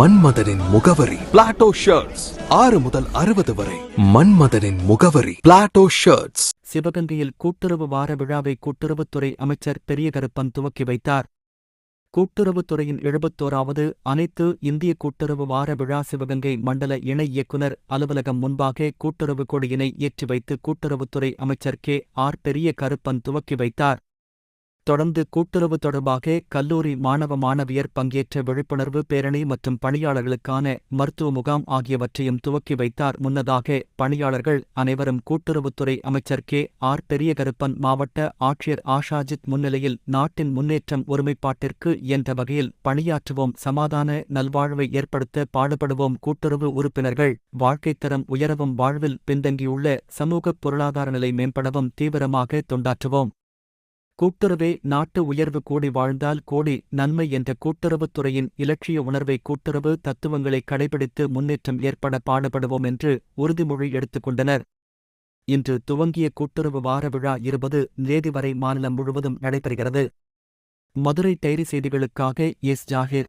மன்மதனின் முகவரி. Plato shirts ஆறு முதல் அறுபது வரை. மன்மதனின் முகவரி. பிளாட்டோ ஷர்ட்ஸ் சிவகங்கையில் கூட்டுறவு வார விழாவை கூட்டுறவுத்துறை அமைச்சர் பெரிய கருப்பன் துவக்கி வைத்தார். கூட்டுறவுத்துறையின் எழுபத்தோராவது அனைத்து இந்திய கூட்டுறவு வார விழா சிவகங்கை மண்டல இணை இயக்குனர் அலுவலகம் முன்பாக கூட்டுறவு கொடியினை ஏற்றி வைத்து கூட்டுறவுத்துறை அமைச்சர் கே. ஆர். பெரிய கருப்பன் துவக்கி வைத்தார். தொடர்ந்து கூட்டுறவு தொடர்பாக கல்லூரி மாணவ மாணவியர் பங்கேற்ற விழிப்புணர்வு பேரணி மற்றும் பணியாளர்களுக்கான மருத்துவ முகாம் ஆகியவற்றையும் துவக்கி வைத்தார். முன்னதாக பணியாளர்கள் அனைவரும் கூட்டுறவுத்துறை அமைச்சர் கே. ஆர். பெரியகருப்பன் மாவட்ட ஆட்சியர் ஆஷாஜித் முன்னிலையில் நாட்டின் முன்னேற்றம் ஒருமைப்பாட்டிற்கு என்ற வகையில் பணியாற்றுவோம். சமாதான நல்வாழ்வை ஏற்படுத்த பாடுபடுவோம். கூட்டுறவு உறுப்பினர்கள் வாழ்க்கைத் தரம் உயரவும் வாழ்வில் பின்தங்கியுள்ள சமூக பொருளாதார நிலை மேம்படவும் தீவிரமாக தொண்டாற்றுவோம். கூட்டுறவே நாட்டு உயர்வு கோடி வாழ்ந்தால் கோடி நன்மை என்ற கூட்டுறவுத் துறையின் இலட்சிய உணர்வை கூட்டுறவு தத்துவங்களை கடைபிடித்து முன்னேற்றம் ஏற்பட பாடுபடுவோம் என்று உறுதிமொழி எடுத்துக் கொண்டனர் இன்று துவங்கிய கூட்டுறவு வார விழா இருபது தேதி வரை மாநிலம் முழுவதும் நடைபெறுகிறது மதுரை டைரி செய்திகளுக்காக எஸ் ஜாகிர்